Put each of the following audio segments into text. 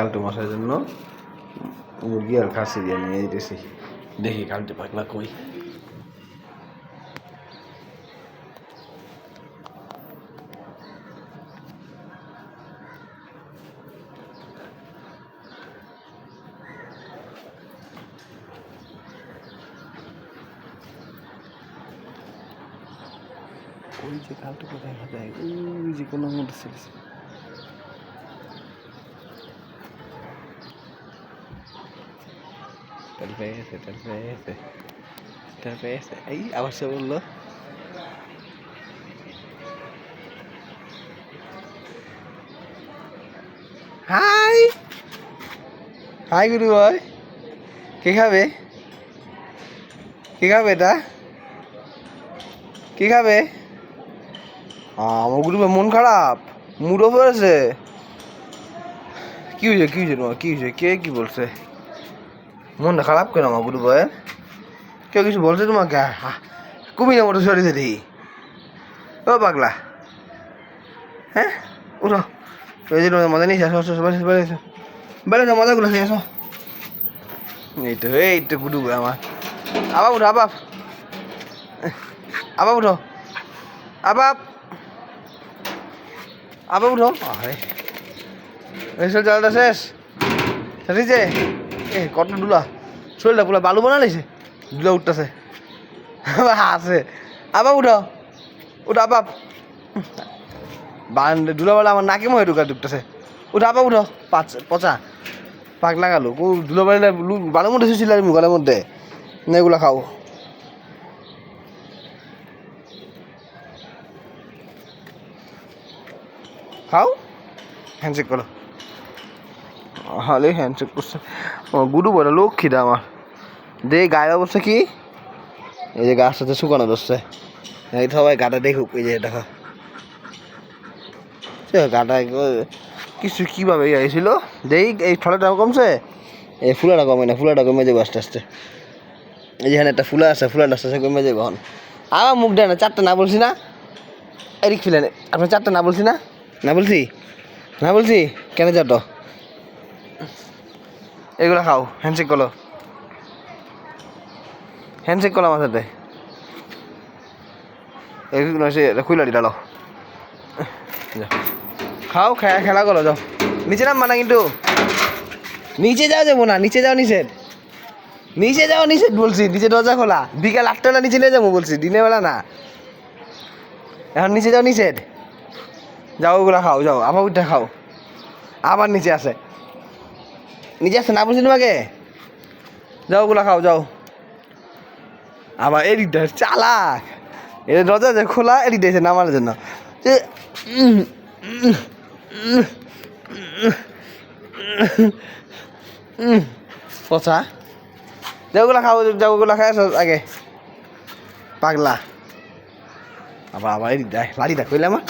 কালটু মশার জন্য মুরগি আর খাসি দিয়ে নিয়ে যেতেছি দেখি কালটু পাকলা কই। ওই যে কালটুকু দেখা যায় ওই যে কোনো মধ্যে ছেড়েছে এই আবার সে বলল হাই হাই গুরু ভাই কে খাবে কে খাবে এটা কে খাবে আমার গ্রুপে মন খারাপ মুডও পড়েছে কি হয়েছে কি হয়েছে কি হয়েছে কে কি বলছে মনটা খারাপ কেন আমার গ্রুপে কেউ কিছু বলছে তোমাকে? কুমিরের মতো সরিয়ে দেখি। ও পাগলা। হ্যাঁ? উঠো। ওই যে মজা নিয়েছি আসো আসো বেড়ে বেড়ে এসো। বেড়ে এসো মজাগুলো খেয়ে আসো এই তো এই তো গুডু আমার। আবার উঠো, আবার। আবার উঠো। আবার। আবার উঠো। আরে। শেষ। শেষে এ কত ডুলা শরীরটা পুরো বালু বানা নিছে ডুলা উঠতেছে। আছে। আবার উঠো। উঠো আবার বান ডুলা বালা আমার নাকে মহে ঢুকা ঢুকতেছে। উঠো আবার উঠো। পাঁচ পচা। পাক লাগালো। কো ধুলো বাড়িলে বালুর মধ্যে শুয়েছিল আর মুগালের মধ্যে না খাও। খাও? হ্যান্ডশেক করো হলে হ্যান্ডশেক করছে। গুরু বড় লক্ষ্মীটা আমার। দে গায়ের অবস্থা কি? এই যে গাছ সাথে শুকানো ধরছে। এই সবাই গাটা দেখুক, এই যে দেখো। গাটা কিছু কীভাবে হয়েছিল? দেই, এই ফলটা কমছে? এই ফুলাটা কমে না ফুলাটা কমে যাবে আস্তে আস্তে। এই যেখানে একটা ফুলা আছে ফুলাটা আস্তে আস্তে কমে যাবে এখন। আবার মুখ দেয় না, চারটে না বলছি না? এদিক ফিলেন আপনার চারটে না বলছি না? না বলছি? না বলছি? কেন চারটো? এগুলো খাও হ্যান্ডশেক করো হ্যান্ডশেক করো আমার সাথে। এগুলো সে খুইলাটি ডালো যাও খাও খেলা করো, যাও। নিচে নাম মানা কিন্তু। নিচে যাও যাব না, নিচে যাও নিষেধ নিচে যাও নিষেধ বলছি, নিচে দরজা খোলা। বিকাল আটটা নিচে নিয়ে যাব বলছি, দিনের বেলা না। এখন নিচে যাও নিষেধ যাও, ওগুলো খাও, যাও, আবার ওইটা খাও। আবার নিচে আছে নিচে আছে না বলছি তোমাকে? যাও ওগুলো খাও, যাও। আবার এদিকটা চালাক। এটা দরজা যে খোলা এদিক দিয়েছে নামার জন্য। যে পচা। যাও ওগুলো খাও, যাও ওগুলো খাই আগে। পাগলা। আবার আবার এদিক দেয় লাড়িটা কইলে আমার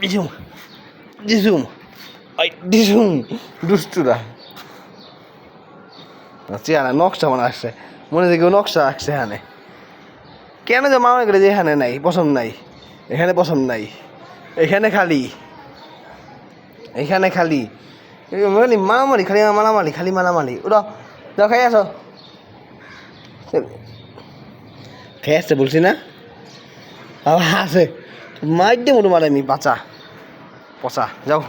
দিসুম দিসুম দিসুম। দুষ্টুরা। চেহারা, নকশা মনে আসছে। মনে দেখে নকশা আসছে এখানে। কেন যে মনে করে যে এখানে নাই, পছন্দ নাই। এখানে পছন্দ নাই। এখানে খালি। এখানে খালি। মানে মারামারি খালি মারামারি খালি মারামারি ওরা, যাও খাই আসো। খেয়ে আসছে বলছি না? আবার আছে মার দিয়ে মোটো মারামি বাচ্চা পচা, যাও।